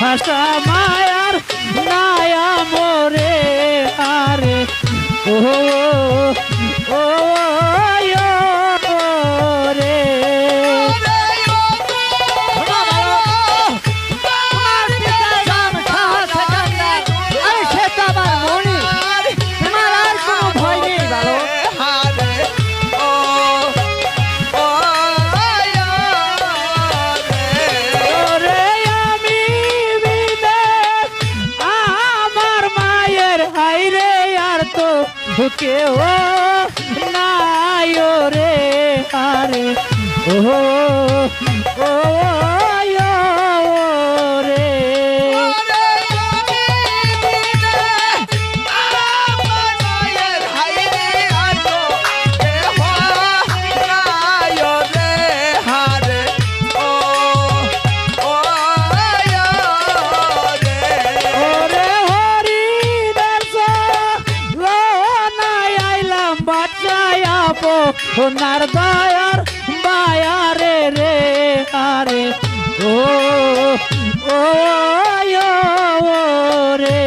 ভাষা মায়ার নায়া মোরে আরে। ও ও রে কেউ নাই রে আরে ও ও সোনার দয়ার বায়ারে রে, আরে ও রে।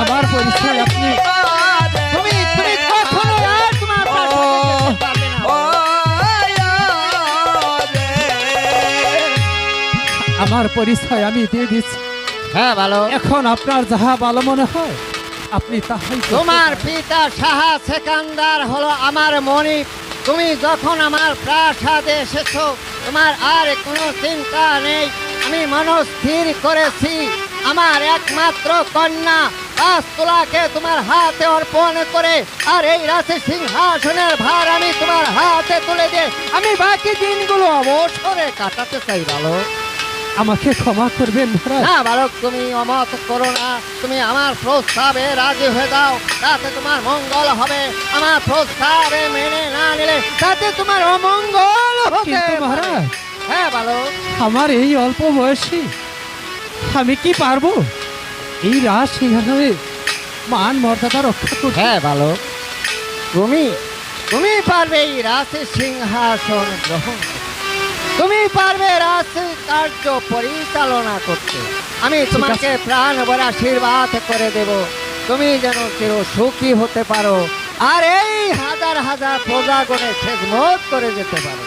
আমার পরিচয় আপনি। আমার পরিচয় আমি দিয়ে দিচ্ছি। হ্যাঁ ভালো। এখন আপনার যাহা ভালো মনে হয় আপনি তাহাই তোমার পিতা সাহা সেকান্দার হলো আমার মনিক তুমি যখন আমার প্রাসাদে এসেছ তোমার আর কোনো চিন্তা নেই। আমি মনস্থির করেছি। আমার একমাত্র কন্যা পাঁচ তোলাকে তোমার হাতে অর্পণ করে আর এই রাশি সিংহাসনের ভার আমি তোমার হাতে তুলে দিয়ে আমি বাকি দিনগুলো অবসরে কাটাতে চাই ভালো। আমাকে ক্ষমা করবেন না বালক তুমি অমত করো না। তুমি আমার প্রস্তাবে রাজি হয়ে দাও তাতে তোমার মঙ্গল হবে। আমার প্রস্তাবে মেনে না নিলে তাতে তোমার অমঙ্গল হবে। মহারাজ হ্যাঁ বালক। আমার এই অল্প বয়সী আমি কি পারব? এই রাজ সিংহাসনে মান মর্যাদা রক্ষা করতে। হ্যাঁ বালক। তুমি তুমি পারবে এই রাশি সিংহাসন গ্রহণ তুমি পারবে রাশি কার্য পরিচালনা করতে। আমি তোমাকে প্রাণ ভরে আশীর্বাদ করে দেব। তুমি যেন কেউ সুখী হতে পারো। আর এই হাজার হাজার প্রজাগণে খেদমত করে যেতে পারো।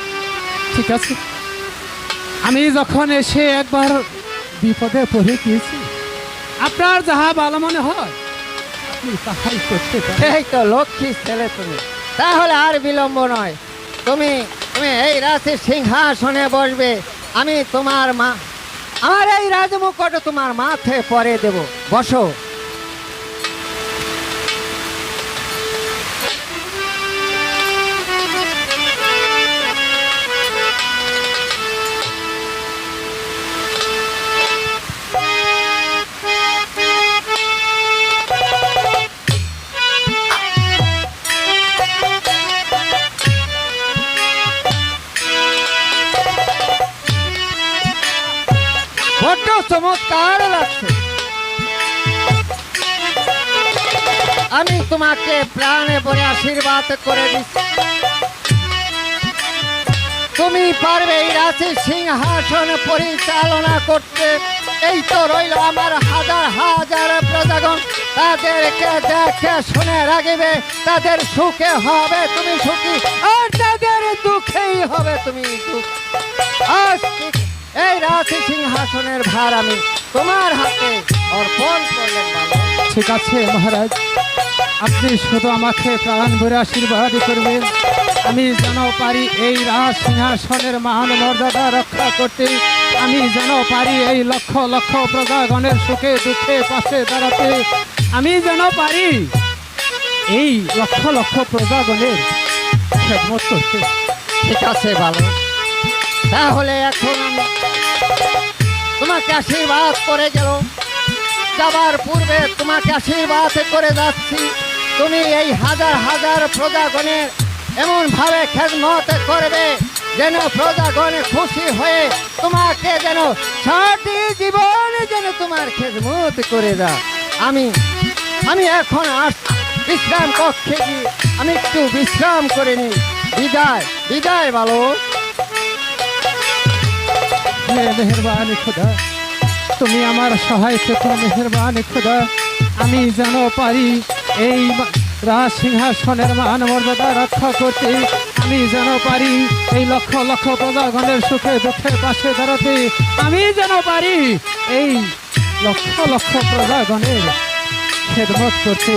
ঠিক আছে। আমি যখন এসে একবার বিপদে পড়ে গিয়েছি আপনার যাহা ভালো মনে হয় আপনি তাহাই করতে সেই তো লক্ষ্মী ছেলে তুমি। তাহলে আর বিলম্ব নয়। তুমি তুমি এই রাশি সিংহাসনে বসবে। আমি তোমার মা আমার এই রাজমুকুট তোমার মাথে পরে দেব। বসো। চমৎকার লাগছে। আমি তোমাকে প্রাণে পরে আশীর্বাদ করে দিচ্ছি। তুমি পারবে এই রাশি সিংহাসন পরিচালনা করতে। এই তো রইল আমার হাজার হাজার প্রজাগণ। তাদেরকে দেখে শুনে রাখবে তাদের সুখে হবে তুমি সুখী, আর তাদের দুঃখেই হবে তুমি দুঃখ। আজ রাশি সিংহাসনের ভার আমি? তোমার হাতে অর্পণ করলেন ঠিক আছে মহারাজ। আপনি শুধু আমাকে প্রাণ ভরে আশীর্বাদ করবেন। আমি যেন পারি এই রাজ সিংহাসনের মান মর্যাদা রক্ষা করতে। আমি যেন পারি এই লক্ষ লক্ষ প্রজাগণের সুখে দুঃখে পাশে দাঁড়াতে। আমি যেন পারি এই লক্ষ লক্ষ প্রজাগণের খেদমত করতে। ঠিক আছে ভালো তাহলে এখন তোমাকে আশীর্বাদ করে গেল। যাবার পূর্বে তোমাকে আশীর্বাদ করে যাচ্ছি। তুমি এই হাজার হাজার প্রজাগণের এমন ভাবে খেদমত করবে যেন প্রজাগণে খুশি হয়ে তোমাকে যেন সারাটি জীবনে যেন তোমার খেদমত করে দাও আমি আমি এখন আস বিশ্রাম কক্ষে গিয়ে, আমি একটু বিশ্রাম করে নিই। বিদায় বিদায় বালক। মেহরবানি খুদা, তুমি আমার সহায় থেকো মেহরবানি খুদা। আমি যেন পারি এই রাজ সিংহাসনের মান মর্যাদা রক্ষা করতে। আমি যেন পারি এই লক্ষ লক্ষ প্রজাগণের সুখে দুঃখে পাশে দাঁড়াতে। আমি যেন পারি এই লক্ষ লক্ষ প্রজাগণের খেদমত করতে।